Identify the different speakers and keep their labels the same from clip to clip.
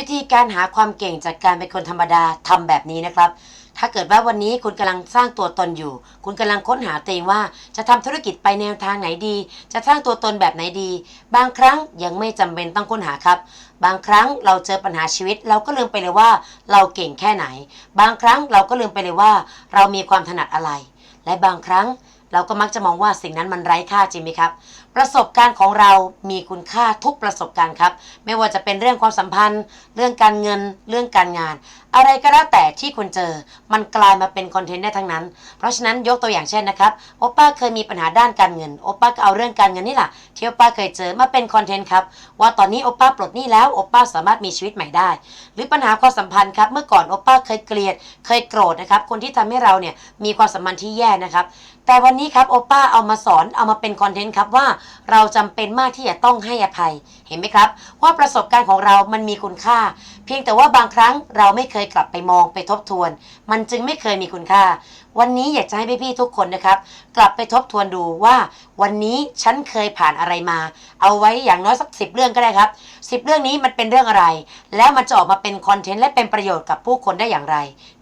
Speaker 1: วิธีการหาความเก่งจากการเป็นคนธรรมดาทำแบบนี้นะครับ ถ้าเกิดว่าวันนี้คุณกำลังสร้างตัวตนอยู่ คุณกำลังค้นหาตัวเองว่า จะทำธุรกิจไปแนวทางไหนดี จะสร้างตัวตนแบบไหนดี บางครั้งยังไม่จำเป็นต้องค้นหาครับ บางครั้งเราเจอปัญหาชีวิต เราก็ลืมไปเลยว่า เราเก่งแค่ไหน บางครั้งเราก็ลืมไปเลยว่า เรามีความถนัดอะไร และบางครั้ง เราก็มักจะมองว่าสิ่งนั้นมันไร้ค่าจริงไหมครับ ประสบการณ์ของเรามีคุณค่าทุกประสบการณ์ครับ ไม่ว่าจะเป็นเรื่องความสัมพันธ์ เรื่องการเงิน เรื่องการงาน อะไรก็แล้วแต่ที่คุณเจอ มันกลายมาเป็นคอนเทนต์ได้ทั้งนั้น เพราะฉะนั้นยกตัวอย่างเช่นนะครับโอป้าเคยมีปัญหาด้านการเงินโอป้าก็เอาเรื่องการเงินนี่แหละที่โอป้าเคยเจอมาเป็นคอนเทนต์ครับว่าตอนนี้โอป้าปลดหนี้แล้วโอป้าสามารถมีชีวิตใหม่ได้ หรือปัญหาความสัมพันธ์ครับเมื่อก่อนโอป้าเคยเกลียด เคยโกรธนะครับคนที่ทำให้เราเนี่ยมีความสัมพันธ์ที่แย่นะครับ แต่วันนี้ครับโอป้าเอามาสอนเอามาเป็นคอนเทนต์ครับว่าเราจำเป็นมากที่จะต้องให้อภัยเห็นไหมครับว่าประสบการณ์ของเรามันมีคุณค่า เพียงแต่ว่าบางครั้งเราไม่เคยกลับไปมองไปทบทวน มันจึงไม่เคยมีคุณค่า วันนี้อยากจะให้พี่ๆทุกคนนะครับ กลับไปทบทวนดูว่า วันนี้ฉันเคยผ่านอะไรมา เอาไว้อย่างน้อยสักสิบเรื่องก็ได้ครับสิบเรื่องนี้มันเป็นเรื่องอะไร แล้วมันจะออกมาเป็นคอนเทนต์และเป็นประโยชน์กับผู้คนได้อย่างไร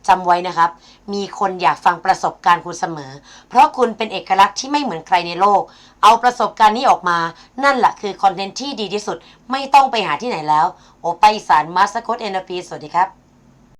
Speaker 1: จำไว้นะครับ มีคนอยากฟังประสบการณ์คุณเสมอ เพราะคุณเป็นเอกลักษณ์ที่ไม่เหมือนใครในโลก เอาประสบการณ์นี้ออกมา นั่นแหละคือคอนเทนต์ที่ดีที่สุด ไม่ต้องไปหาที่ไหนแล้ว โอไปสารมาสโคตเอ็นพีสวัสดีครับ